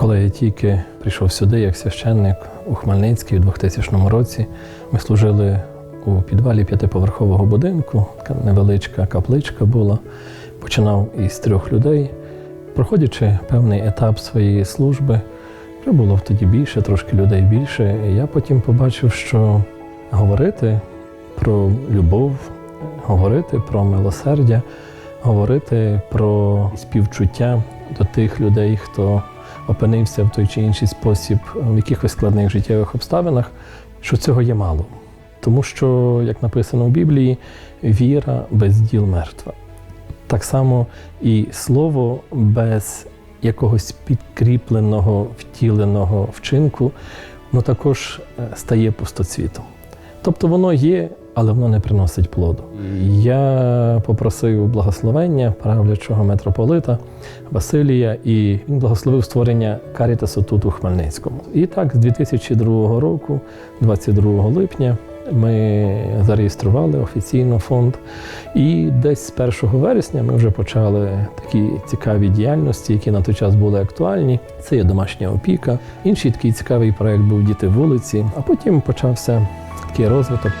Коли я тільки прийшов сюди як священник у Хмельницький у 2000 році, ми служили у підвалі п'ятиповерхового будинку, така невеличка капличка була. Починав із трьох людей. Проходячи певний етап своєї служби, вже було тоді більше, трошки людей більше. Я потім побачив, що говорити про любов, говорити про милосердя, говорити про співчуття до тих людей, хто опинився в той чи інший спосіб в якихось складних життєвих обставинах, що цього є мало. Тому що, як написано в Біблії, віра без діл мертва. Так само і слово без якогось підкріпленого, втіленого вчинку, ну також е, стає пустоцвітом. Тобто воно є, але воно не приносить плоду. Я попросив благословення правлячого митрополита Василія, і він благословив створення Карітасу тут у Хмельницькому. І так, з 2002 року, 22 липня, ми зареєстрували офіційно фонд. І десь з 1 вересня ми вже почали такі цікаві діяльності, які на той час були актуальні. Це є домашня опіка. Інший такий цікавий проект був Діти вулиці, а потім почався такий розвиток.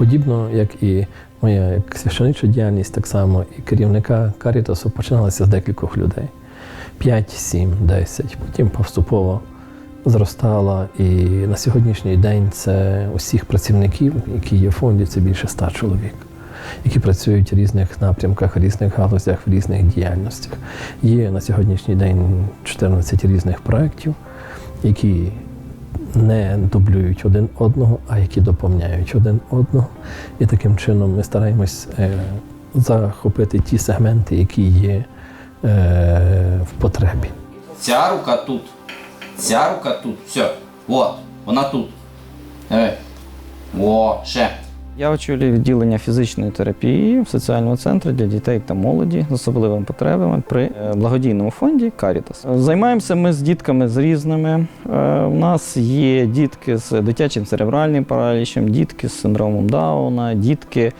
Подібно, як і моя як священича діяльність, так само і керівника Карітасу починалася з декількох людей: 5, 7, 10. Потім поступово зростала. І на сьогоднішній день це усіх працівників, які є в фонді, це більше 100 чоловік, які працюють в різних напрямках, різних галузях, в різних діяльностях. Є на сьогоднішній день 14 різних проєктів, які не дублюють один одного, а які доповняють один одного. І таким чином ми стараємось е, захопити ті сегменти, які є е, в потребі. Ця рука тут. Ця рука тут. Все. От. Вона тут. Диви. О, ще. Я очолюю відділення фізичної терапії в соціальному центрі для дітей та молоді з особливими потребами при е, благодійному фонді Карітас. Займаємося ми з дітками з різними. Е, У нас є дітки з дитячим церебральним паралічем, дітки з синдромом Дауна, дітки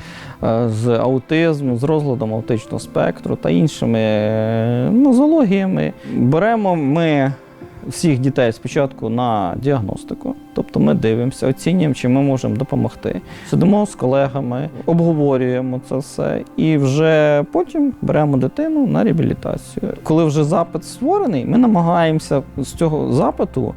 е, з аутизмом, з розладом аутичного спектру та іншими е, нозологіями. Беремо ми всіх дітей спочатку на діагностику, тобто ми дивимося, оцінюємо, чи ми можемо допомогти. Сидимо з колегами, обговорюємо це все, і вже потім беремо дитину на реабілітацію. Коли вже запит створений, ми намагаємося з цього запиту.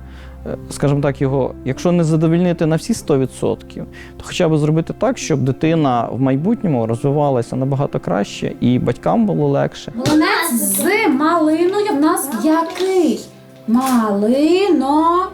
е, Скажімо так, його, якщо не задовільнити на всі 100%, то хоча б зробити так, щоб дитина в майбутньому розвивалася набагато краще і батькам було легше. Млинець з малиною в нас який? Малино.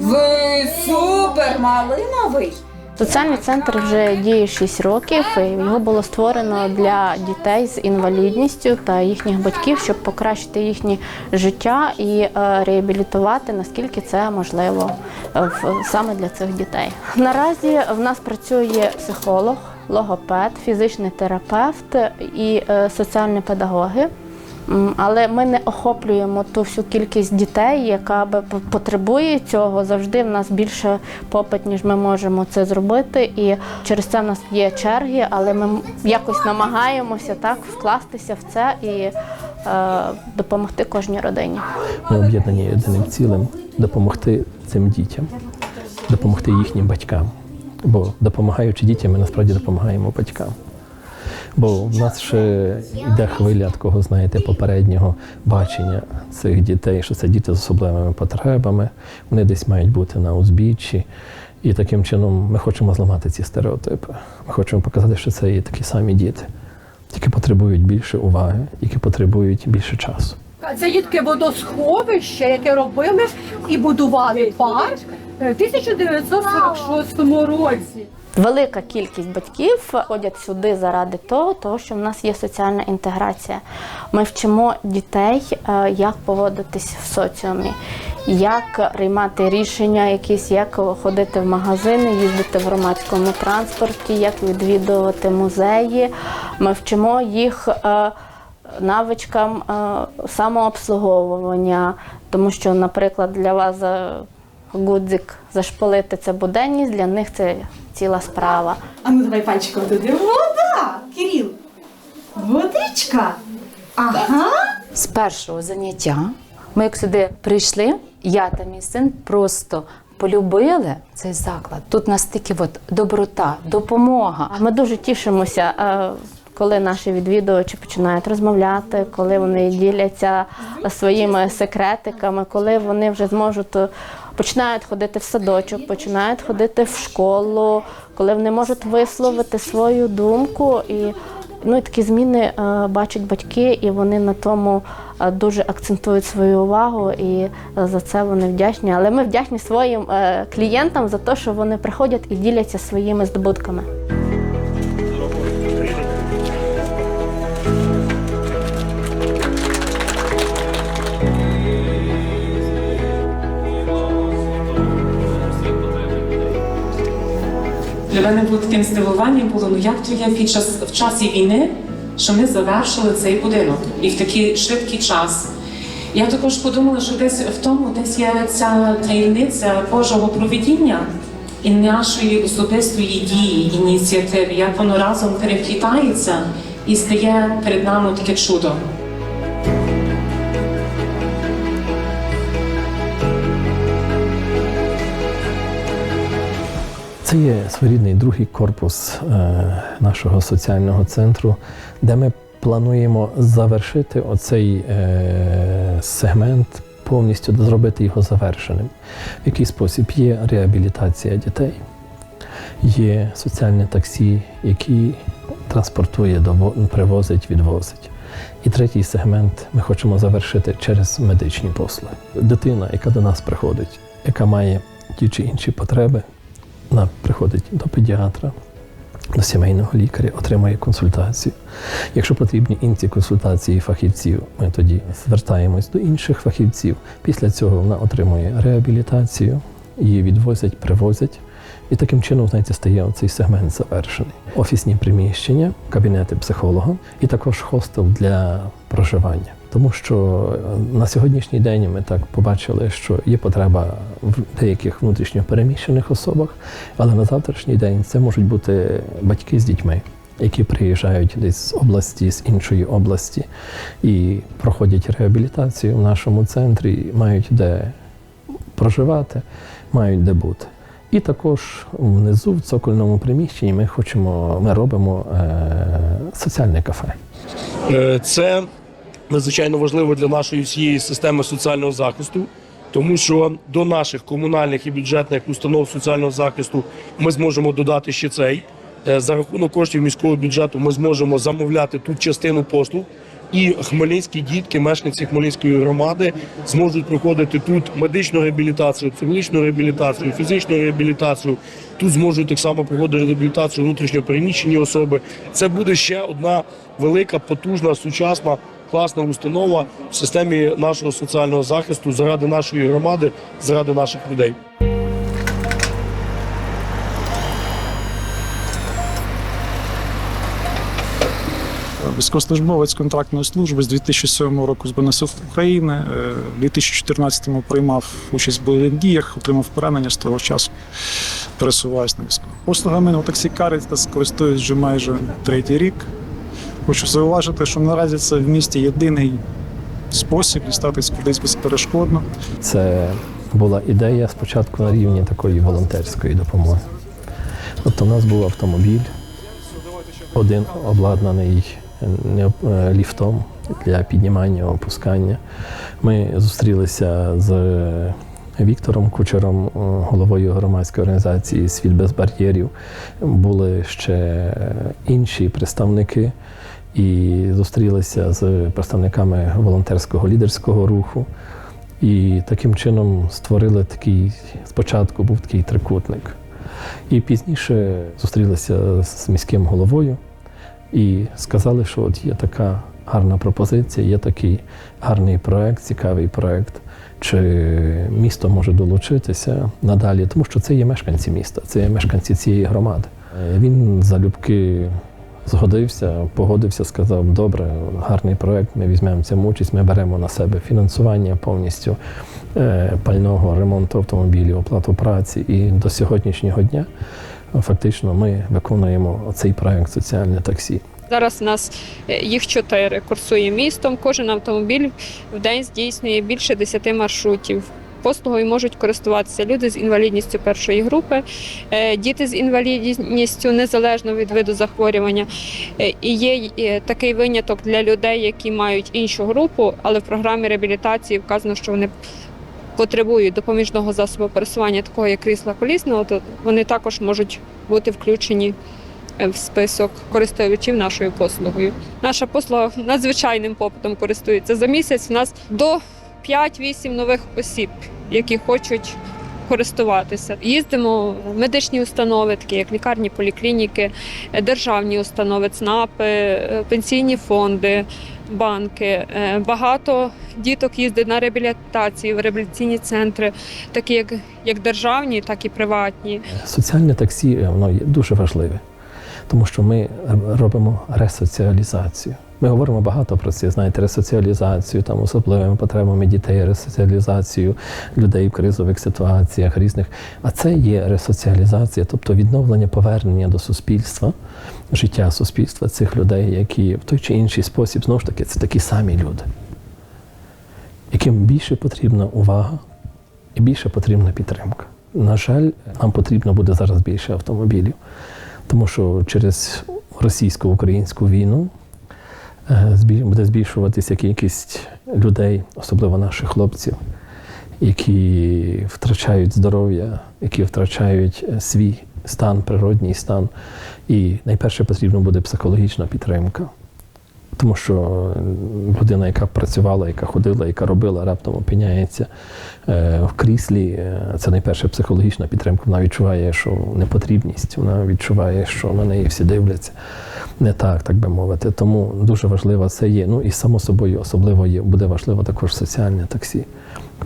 Ви супер малиновий. Соціальний центр вже діє 6 років. і Його було створено для дітей з інвалідністю та їхніх батьків, щоб покращити їхнє життя і е, реабілітувати наскільки це можливо е, в- саме для цих дітей. Наразі в нас працює психолог, логопед, фізичний терапевт і е, соціальні педагоги. Але ми не охоплюємо ту всю кількість дітей, яка би потребує цього. Завжди в нас більше попит, ніж ми можемо це зробити. І через це в нас є черги, але ми якось намагаємося так вкластися в це і е, допомогти кожній родині. Ми об'єднані єдиним цілим допомогти цим дітям, допомогти їхнім батькам. Бо допомагаючи дітям, ми насправді допомагаємо батькам. Бо в нас ще йде хвиля такого, знаєте, попереднього бачення цих дітей, що це діти з особливими потребами, вони десь мають бути на узбіччі. І таким чином ми хочемо зламати ці стереотипи. Ми хочемо показати, що це є такі самі діти, які потребують більше уваги, які потребують більше часу. Це дітки водосховище, яке робили і будували парк е, в 1946 році. Велика кількість батьків ходять сюди заради того, що в нас є соціальна інтеграція. Ми вчимо дітей, е, як поводитись в соціумі, як приймати рішення, якісь, як ходити в магазини, їздити в громадському транспорті, як відвідувати музеї. Ми вчимо їх. е, навичкам е, самообслуговування, тому що, наприклад, для вас гудзик зашпалити це буденність, для них це ціла справа. А ну давай пальчиком туди. Вода! Кирил! Водичка! Ага! З першого заняття ми як сюди прийшли, я та мій син просто полюбили цей заклад. Тут настільки от доброта, допомога. Ми дуже тішимося, е, коли наші відвідувачі починають розмовляти, коли вони діляться своїми секретиками, коли вони вже зможуть е, починають ходити в садочок, починають ходити в школу, коли вони можуть висловити свою думку і. Ну, і такі зміни е, бачать батьки, і вони на тому е, дуже акцентують свою увагу, і е, за це вони вдячні. Але ми вдячні своїм клієнтам за те, що вони приходять і діляться своїми здобутками. Для мене було таким здивуванням було, ну як то я під час в часі війни, що ми завершили цей будинок і в такий швидкий час. Я також подумала, що десь в тому десь є ця таємниця Божого провідіння і нашої особистої дії, ініціативи, як воно разом переплітається і стає перед нами таке чудо. Це є своєрідний другий корпус е, нашого соціального центру, де ми плануємо завершити оцей е, сегмент, повністю зробити його завершеним. В який спосіб є реабілітація дітей, є соціальне таксі, який транспортує, привозить, відвозить. І третій сегмент ми хочемо завершити через медичні послуги. Дитина, яка до нас приходить, яка має ті чи інші потреби, вона приходить до педіатра, до сімейного лікаря, отримує консультацію. Якщо потрібні інші консультації фахівців, ми тоді звертаємось до інших фахівців. Після цього вона отримує реабілітацію, її відвозять, привозять. І таким чином, знаєте, стає цей сегмент завершений. Офісні приміщення, кабінети психолога і також хостел для проживання. Тому що е, на сьогоднішній день ми так побачили, що є потреба в деяких внутрішньо переміщених особах, але на завтрашній день це можуть бути батьки з дітьми, які приїжджають десь з області, з іншої області і проходять реабілітацію в нашому центрі, мають де проживати, мають де бути. І також внизу, в цокольному приміщенні, ми хочемо, ми робимо е, соціальне кафе. Е, Це надзвичайно важливо для нашої всієї системи соціального захисту, тому що до наших комунальних і бюджетних установ соціального захисту ми зможемо додати ще цей. Е, За рахунок коштів міського бюджету ми зможемо замовляти тут частину послуг. І хмельницькі дітки, мешканці Хмельницької громади, зможуть проходити тут медичну реабілітацію, психологічну реабілітацію, фізичну реабілітацію. Тут зможуть так само проходити реабілітацію внутрішньо переміщені особи. Це буде ще одна велика, потужна, сучасна, класна установа в системі нашого соціального захисту заради нашої громади, заради наших людей. Військовослужбовець контрактної служби з 2007 року Збройних сил України. Е, В 2014-му приймав участь в бойових діях, отримав поранення з того часу. Пересуваюсь на війську. Послугами на таксі Caritas користуюсь вже майже третій рік. Хочу зауважити, що наразі це в місті єдиний спосіб дістатись кудись безперешкодно. Це була ідея спочатку на рівні такої волонтерської допомоги. Тобто у нас був автомобіль, один обладнаний е, ліфтом для піднімання, опускання. Ми зустрілися з Віктором Кучером, е, головою громадської організації Світ без бар'єрів. Були ще інші представники і зустрілися з представниками волонтерського лідерського руху. І таким чином створили такий, спочатку був такий трикутник. І пізніше зустрілися з міським головою і сказали, що от є така гарна пропозиція, є такий гарний проект, цікавий проект. Чи місто може долучитися надалі, тому що це є мешканці міста, це є мешканці цієї громади. Е, Він залюбки згодився, погодився, сказав: добре, гарний проект, ми візьмемо цьому участь, ми беремо на себе фінансування повністю е, пального ремонту автомобілів, оплату праці. І до сьогоднішнього дня фактично ми виконуємо цей проект соціальне таксі. Зараз у нас е, їх чотири курсує містом. Кожен автомобіль в день здійснює більше 10 маршрутів. Послугою можуть користуватися люди з інвалідністю першої групи, е, діти з інвалідністю незалежно від виду захворювання. Е, І є е, такий виняток для людей, які мають іншу групу, але в програмі реабілітації вказано, що вони потребують допоміжного засобу пересування, такого як крісла колісного, то вони також можуть бути включені в список користувачів нашою послугою. Наша послуга надзвичайним попитом користується. За місяць у нас до 5-8 нових осіб, які хочуть користуватися. Їздимо в медичні установи, такі як лікарні, поліклініки, державні установи, ЦНАПи, е, пенсійні фонди. Банки Е, багато діток їздить на реабілітацію в реабілітаційні центри, такі як, як державні, так і приватні. Соціальне таксі е, воно є дуже важливе, тому що ми робимо ресоціалізацію. Ми говоримо багато про це, знаєте, ресоціалізацію, там особливими потребами дітей, ресоціалізацію людей в кризових ситуаціях різних. А це є ресоціалізація, тобто відновлення повернення до суспільства, життя суспільства цих людей, які в той чи інший спосіб знову ж таки це такі самі люди, яким більше потрібна увага і більше потрібна підтримка. На жаль, нам потрібно буде зараз більше автомобілів, тому що через російсько-українську війну буде збільшуватися кількість людей, особливо наших хлопців, які втрачають здоров'я, які втрачають е, свій стан, природній стан. І найперше потрібно буде психологічна підтримка. Тому що людина, яка працювала, яка ходила, яка робила, раптом опиняється е, в кріслі. Е, Це найперше психологічна підтримка. Вона відчуває, що непотрібність, вона відчуває, що на неї всі дивляться не так, так би мовити. Тому дуже важливо це є. Ну і само собою, особливо є, буде важливо також соціальне таксі,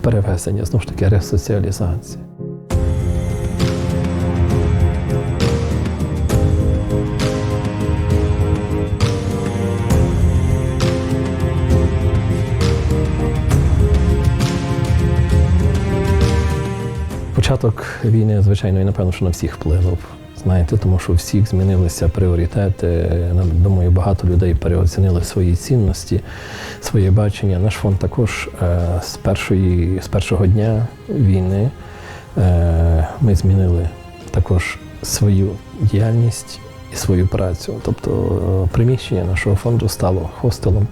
перевезення, знову ж таки, ресоціалізація. Початок війни, звичайно, і напевно, що на всіх вплинув. Знаєте, тому що у всіх змінилися пріоритети. Думаю, багато людей переоцінили свої цінності, своє бачення. Наш фонд також е, з, першої, з першого дня війни е, ми змінили також свою діяльність і свою працю. Тобто е, приміщення нашого фонду стало хостелом.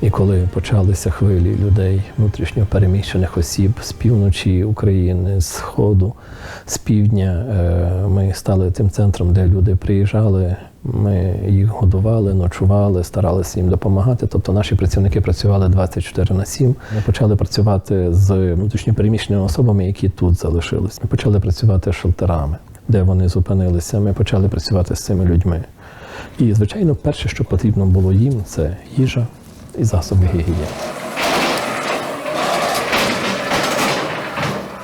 І коли почалися хвилі людей, внутрішньо переміщених осіб з півночі України, з сходу, з півдня, е, ми стали тим центром, де люди приїжджали. Ми їх годували, ночували, старалися їм допомагати. Тобто наші працівники працювали 24 на 7. Ми почали працювати з внутрішньо переміщеними особами, які тут залишились. Ми почали працювати з шелтерами, де вони зупинилися. Ми почали працювати з цими людьми. І, звичайно, перше, що потрібно було їм, це їжа і засоби гігієни.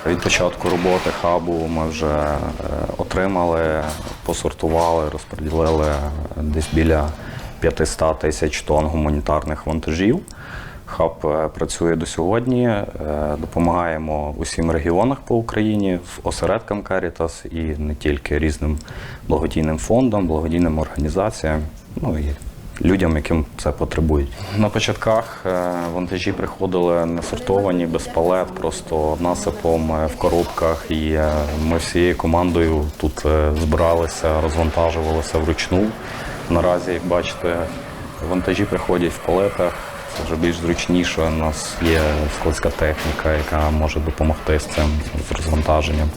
Від початку роботи хабу ми вже е, отримали, посортували, розподілили десь біля 500 тисяч тонн гуманітарних вантажів. Хаб е, працює до сьогодні, е, допомагаємо усім регіонах по Україні, осередкам Caritas і не тільки різним благодійним фондам, благодійним організаціям, ну і людям, яким це потребують. На початках е, вантажі приходили не сортовані, без палет, просто насипом е, в коробках. І е, ми всією командою тут збиралися, розвантажувалися вручну. Наразі, як бачите, вантажі приходять в палетах. Це вже більш зручніше. У нас є складська техніка, яка може допомогти з цим з розвантаженням.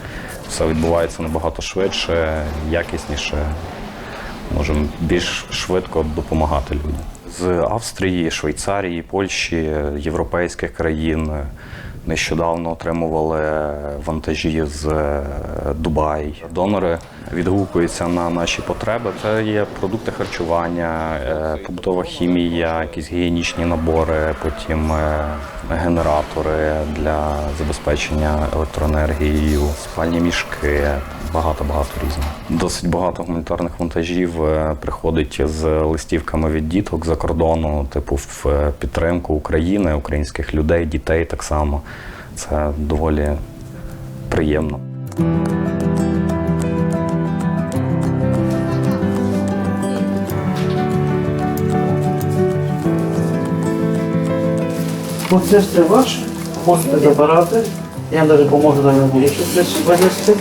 Все відбувається набагато швидше, якісніше можемо більш швидко допомагати людям. З Австрії, Швейцарії, Польщі, європейських країн Нещодавно отримували вантажі з е, Дубай. Донори відгукуються на наші потреби. Це є продукти харчування, е, побутова хімія, якісь гігієнічні набори, потім е, генератори для забезпечення електроенергією, спальні мішки, багато-багато різного. Досить багато гуманітарних вантажів е, приходить з листівками від діток за кордону, типу в підтримку України, українських людей, дітей так само. Це доволі приємно. Оце все ваше, можете забирати. Я вам навіть поможу на ньому винести.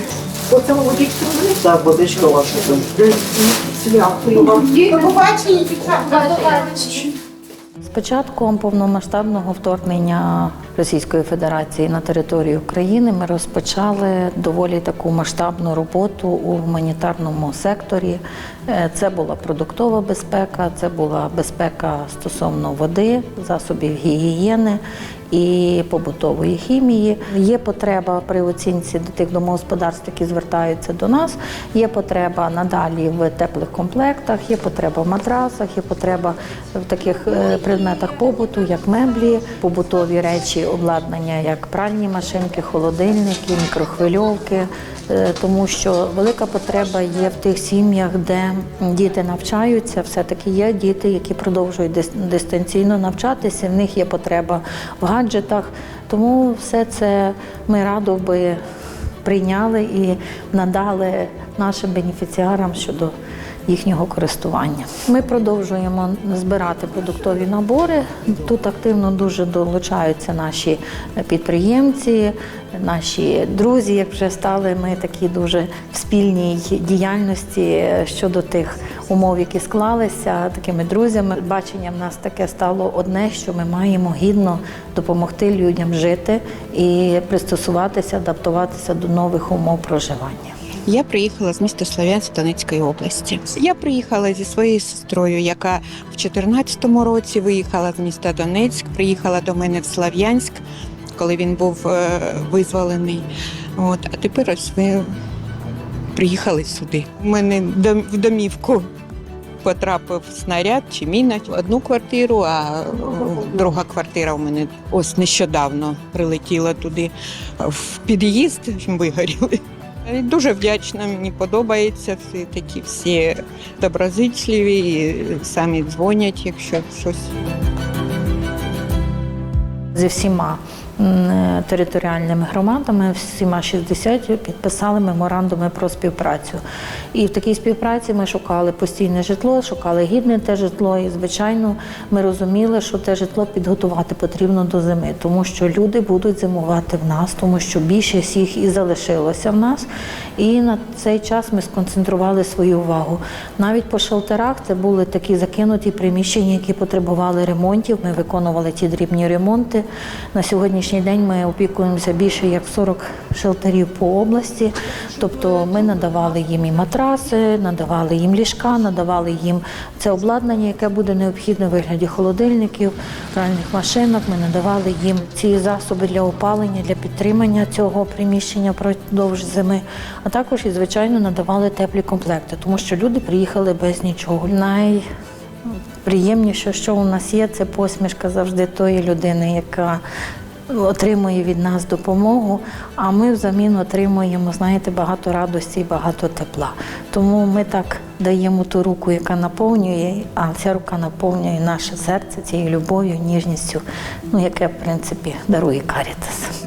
Оце водичку вони Так, водичка ваша. святою вам. До побачення, дівчата. Початком повномасштабного вторгнення Російської Федерації на територію України ми розпочали доволі таку масштабну роботу у гуманітарному секторі. Е, Це була продуктова безпека, це була безпека стосовно води, засобів гігієни і побутової хімії. Є потреба при оцінці до тих домогосподарств, які звертаються до нас. Є потреба надалі в теплих комплектах, є потреба в матрасах, є потреба в таких е, предметах побуту, як меблі, побутові речі, обладнання, як пральні машинки, холодильники, мікрохвильовки. Е, Тому що велика потреба є в тих сім'ях, де діти навчаються. Все-таки є діти, які продовжують дистанційно навчатися. В них є потреба в гаджетах. Тому все це ми радо би прийняли і надали нашим бенефіціарам щодо їхнього користування. Ми продовжуємо збирати продуктові набори. Тут активно дуже долучаються наші підприємці, наші друзі, як вже стали ми такі дуже в спільній діяльності щодо тих умов, які склалися такими друзями. Бачення в нас таке стало одне, що ми маємо гідно допомогти людям жити і пристосуватися, адаптуватися до нових умов проживання. Я приїхала з міста Слов'янськ Донецької області. Я приїхала зі своєю сестрою, яка в 2014 році виїхала з міста Донецьк, приїхала до мене в Слов'янськ, коли він був е, визволений. От, а тепер ось ми приїхали сюди. У мене в домівку потрапив снаряд чи міна в одну квартиру, а друга квартира у мене ось нещодавно прилетіла туди в під'їзд, вигоріли. Я Дуже вдячна, мені подобається. Всі такі всі доброзичливі, і самі дзвонять, якщо щось. Зі всіма територіальними громадами, всіма 60 підписали меморандуми про співпрацю. І в такій співпраці ми шукали постійне житло, шукали гідне те житло. І, звичайно, ми розуміли, що те житло підготувати потрібно до зими, тому що люди будуть зимувати в нас, тому що більшість їх і залишилося в нас. І на цей час ми сконцентрували свою увагу. Навіть по шелтерах це були такі закинуті приміщення, які потребували ремонтів. Ми виконували ті дрібні ремонти. На сьогоднішній день ми опікуємося більше як 40 шелтерів по області. Тобто ми надавали їм і матраси, надавали їм ліжка, надавали їм це обладнання, яке буде необхідне в вигляді холодильників, пральних машинок. Ми надавали їм ці засоби для опалення, для підтримання цього приміщення впродовж зими. А також і звичайно надавали теплі комплекти, тому що люди приїхали без нічого. Най Приємніше, що у нас є, це посмішка завжди тої людини, яка отримує від нас допомогу, а ми взамін отримуємо, знаєте, багато радості і багато тепла. Тому ми так даємо ту руку, яка наповнює, а ця рука наповнює наше серце цією любов'ю, ніжністю, ну яке, в принципі, дарує Карітас.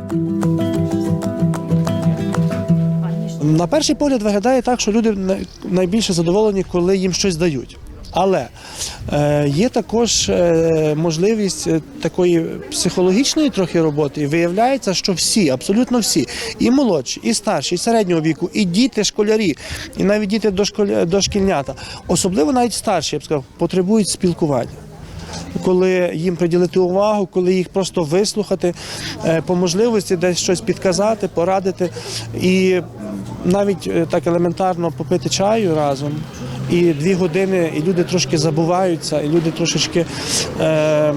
На перший погляд виглядає так, що люди най- найбільше задоволені, коли їм щось дають. Але е, є також е, можливість е, такої психологічної трохи роботи. І виявляється, що всі, абсолютно всі, і молодші, і старші, і середнього віку, і діти, школярі, і навіть діти дошкільнята, особливо навіть старші, я б сказав, потребують спілкування. Коли їм приділити увагу, коли їх просто вислухати, по можливості десь щось підказати, порадити і навіть так елементарно попити чаю разом і дві години, і люди трошки забуваються, і люди трошечки е,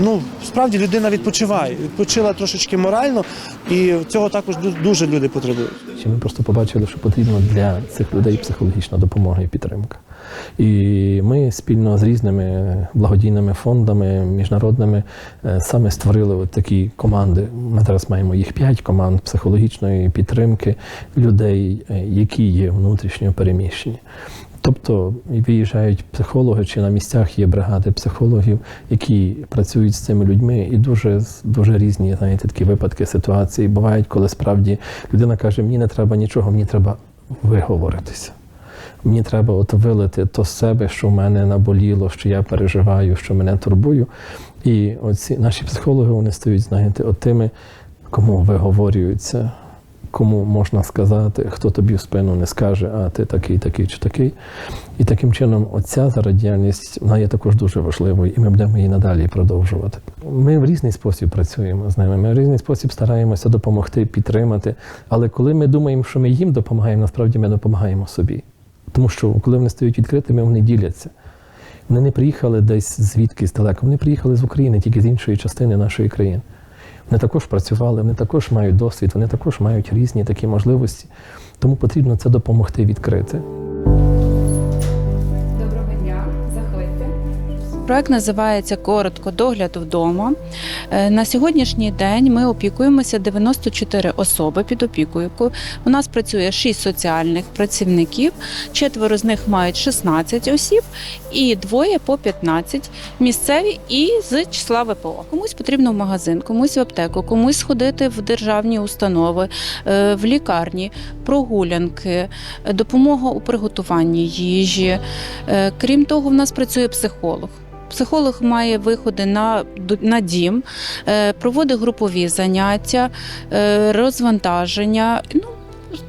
ну справді людина відпочиває, відпочила трошечки морально, і цього також дуже люди потребують. Ми просто побачили, що потрібно для цих людей психологічна допомога і підтримка. І ми спільно з різними благодійними фондами міжнародними е, саме створили от такі команди. Ми зараз маємо їх п'ять команд психологічної підтримки людей, е, які є внутрішньо переміщені. Тобто виїжджають психологи, чи на місцях є бригади психологів, які працюють з цими людьми, і дуже дуже різні знаєте, такі випадки ситуації бувають, коли справді людина каже: мені не треба нічого, мені треба виговоритися. Мені треба от вилити то з себе, що в мене наболіло, що я переживаю, що мене турбую. І оці наші психологи вони стають, знаєте, от тими, кому виговорюються, кому можна сказати, хто тобі в спину не скаже, а ти такий, такий чи такий. І таким чином, оця зараз діяльність вона є також дуже важливою, і ми будемо її надалі продовжувати. Ми в різний спосіб працюємо з ними. Ми в різний спосіб стараємося допомогти, підтримати. Але коли ми думаємо, що ми їм допомагаємо, насправді ми допомагаємо собі. Тому що коли вони стають відкритими, вони діляться. Вони не приїхали десь звідкись далеко, вони приїхали з України, тільки з іншої частини нашої країни. Вони також працювали, вони також мають досвід, вони також мають різні такі можливості. Тому потрібно це допомогти відкрити. Проект називається Коротко догляд вдома. Е, На сьогоднішній день ми опікуємося 94 особи під опікою. У нас працює 6 соціальних працівників, четверо з них мають 16 осіб і двоє по 15 місцеві і з числа ВПО. Комусь потрібно в магазин, комусь в аптеку, комусь сходити в державні установи, е, в лікарні, прогулянки, допомога у приготуванні їжі. Е, Крім того, в нас працює психолог. Психолог має виходи на, на дім, е, проводить групові заняття, е, розвантаження. Ну,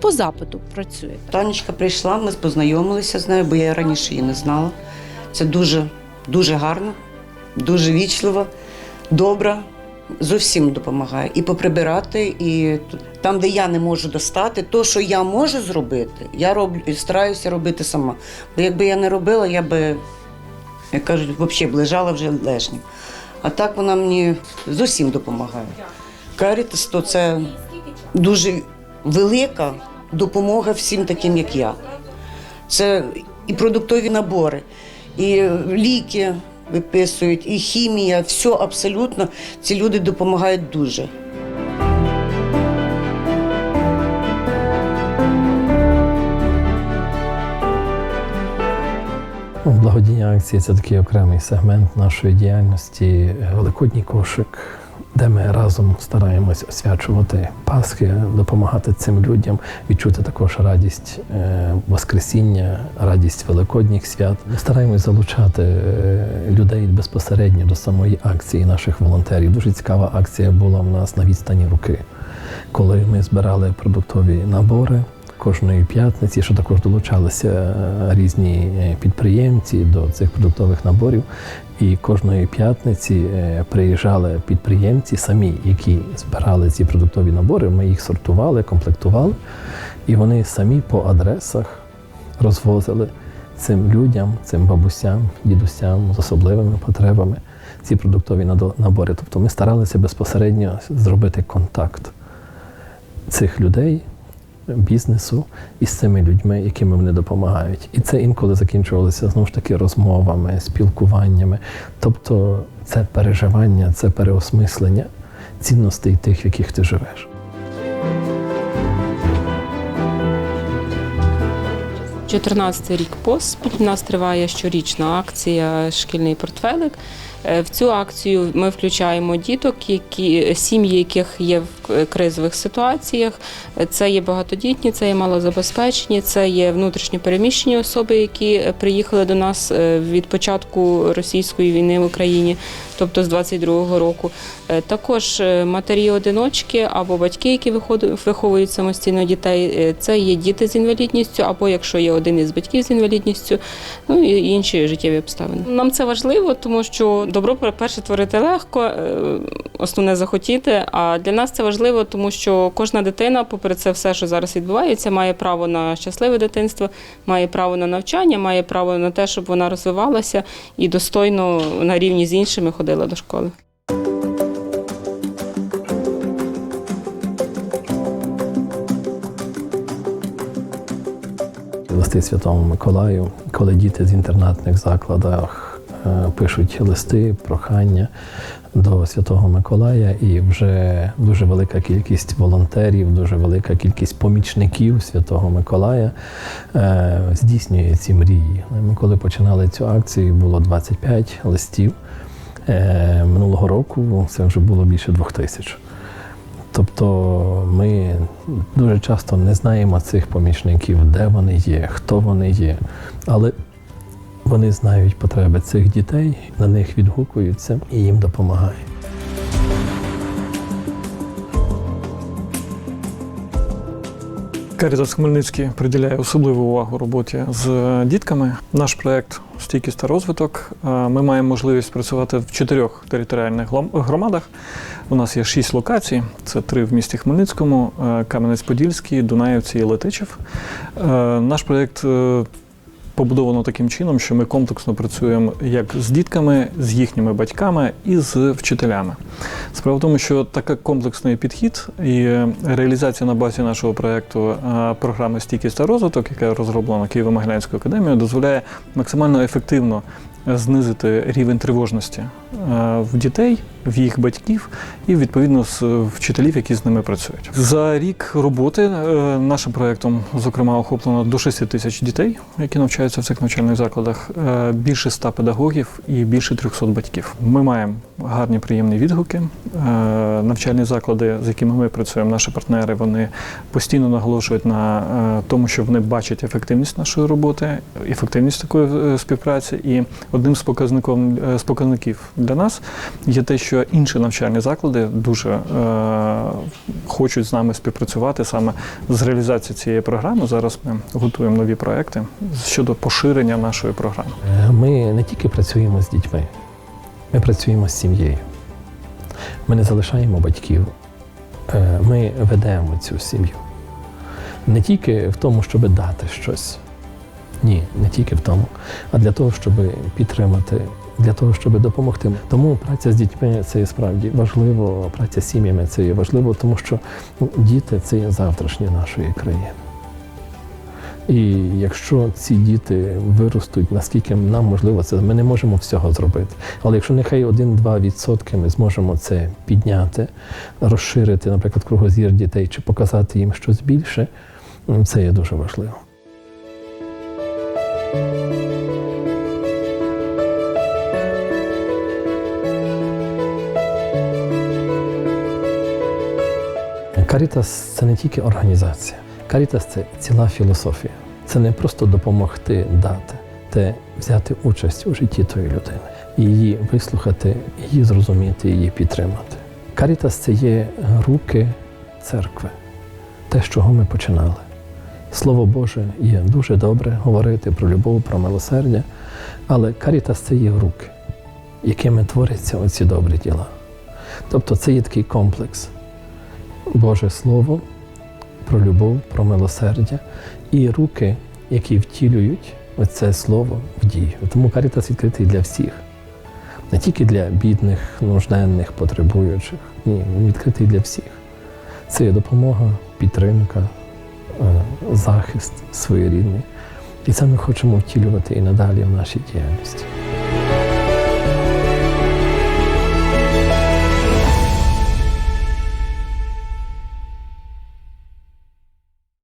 по запиту працює. Танечка прийшла, ми познайомилися з нею, бо я раніше її не знала. Це дуже, дуже гарно, дуже вічливо, добра. Зовсім допомагає і поприбирати, і там, де я не можу достати, то, що я можу зробити, я роблю стараюся робити сама. Бо якби я не робила, я би, як кажуть, взагалі б лежала вже лежнім. А так вона мені зовсім допомагає. Карітас то це дуже велика допомога всім таким, як я. Це і продуктові набори, і ліки виписують, і хімія, все абсолютно. Ці люди допомагають дуже. Благодійні акції це такий окремий сегмент нашої діяльності. Великодній кошик, де ми разом стараємось освячувати Пасхи, допомагати цим людям, відчути також радість е, Воскресіння, радість Великодніх свят. Ми стараємось залучати е, людей безпосередньо до самої акції наших волонтерів. Дуже цікава акція була в нас на відстані руки, коли ми збирали продуктові набори кожної п'ятниці, що також долучалися е, різні е, підприємці до цих продуктових наборів. І кожної п'ятниці е, приїжджали підприємці самі, які збирали ці продуктові набори. Ми їх сортували, комплектували, і вони самі по адресах розвозили цим людям, цим бабусям, дідусям з особливими потребами ці продуктові набори. Тобто ми старалися безпосередньо зробити контакт цих людей, бізнесу із цими людьми, якими вони допомагають. І це інколи закінчувалося знову ж таки розмовами, спілкуваннями. Тобто це переживання, це переосмислення цінностей тих, в яких ти живеш. Чотирнадцятий рік поспіль у нас триває щорічна акція Шкільний портфелик. Е, В цю акцію ми включаємо діток, які сім'ї, яких є в кризових ситуаціях. Це є багатодітні, це є малозабезпечені, це є внутрішньо переміщені особи, які е, приїхали до нас е, від початку російської війни в Україні, тобто з 22-го року. Також матері-одиночки або батьки, які виховують самостійно дітей. Це є діти з інвалідністю, або якщо є один із батьків з інвалідністю, ну і інші життєві обставини. Нам це важливо, тому що добро перше творити легко. е, основне захотіти. А для нас це важливо, тому що кожна дитина, попри це все, що зараз відбувається, має право на щасливе дитинство, має право на навчання, має право на те, щоб вона розвивалася і достойно на рівні з іншими ходила до школи. Листи Святому Миколаю, коли діти з інтернатних закладах пишуть листи, прохання до Святого Миколая, і вже дуже велика кількість волонтерів, дуже велика кількість помічників Святого Миколая е, здійснює ці мрії. Ми коли починали цю акцію, було 25 листів. Е, Минулого року це вже було більше двох тисяч. Тобто ми дуже часто не знаємо цих помічників, де вони є, хто вони є. Але вони знають потреби цих дітей, на них відгукуються і їм допомагають. Карітас Хмельницький приділяє особливу увагу роботі з дітками. Наш проект Стійкість та розвиток. е, Ми маємо можливість працювати в чотирьох територіальних громадах. У нас є шість локацій: це три в місті Хмельницькому, е, Кам'янець-Подільський, Дунаївці і Летичів. Е, Наш проект е, побудовано таким чином, що ми комплексно працюємо як з дітками, з їхніми батьками і з вчителями. Справа в тому, що такий комплексний підхід і реалізація на базі нашого проєкту е, програми Стійкість та розвиток, яка розроблена Києво-Могилянською академією, дозволяє максимально ефективно знизити рівень тривожності в дітей, в їх батьків і відповідно з вчителів, які з ними працюють. За рік роботи е, нашим проєктом, зокрема, охоплено до 6 тисяч дітей, які навчаються в цих навчальних закладах, е, більше 100 педагогів і більше 300 батьків. Ми маємо гарні приємні відгуки. Е, Навчальні заклади, з якими ми працюємо, наші партнери, вони постійно наголошують на е, тому, що вони бачать ефективність нашої роботи, ефективність такої е, співпраці. І одним з показником е, з показників для нас є те, що інші навчальні заклади дуже е, хочуть з нами співпрацювати саме з реалізацією цієї програми. Зараз ми готуємо нові проекти щодо поширення нашої програми. Е, Ми не тільки працюємо з дітьми, ми працюємо з сім'єю. Ми не залишаємо батьків, Е, ми ведемо цю сім'ю. Не тільки в тому, щоб дати щось. Ні, не тільки в тому, а для того, щоб підтримати, для того, щоб допомогти. Тому праця з дітьми це справді важливо, праця з сім'ями це є важливо, тому що ну, діти це є завтрашнє нашої країни. І якщо ці діти виростуть, наскільки нам можливо це, ми не можемо всього зробити. Але якщо нехай 1-2 відсотки ми зможемо це підняти, розширити, наприклад, кругозір дітей чи показати їм щось більше, це є дуже важливо. Карітас це не тільки організація. Карітас це ціла філософія. Це не просто допомогти дати, це взяти участь у житті тої людини, її вислухати, її зрозуміти, її підтримати. Карітас це є руки церкви, те, з чого ми починали. Слово Боже є дуже добре говорити про любов, про милосердя, але карітас це є руки, якими творяться оці добрі діла. Тобто це є такий комплекс. Боже Слово, про любов, про милосердя і руки, які втілюють оце слово в дію. Тому карітас відкритий для всіх, не тільки для бідних, нужденних, потребуючих. Ні, він відкритий для всіх. Це є допомога, підтримка, е, захист своєрідний. І це ми хочемо втілювати і надалі в нашій діяльності.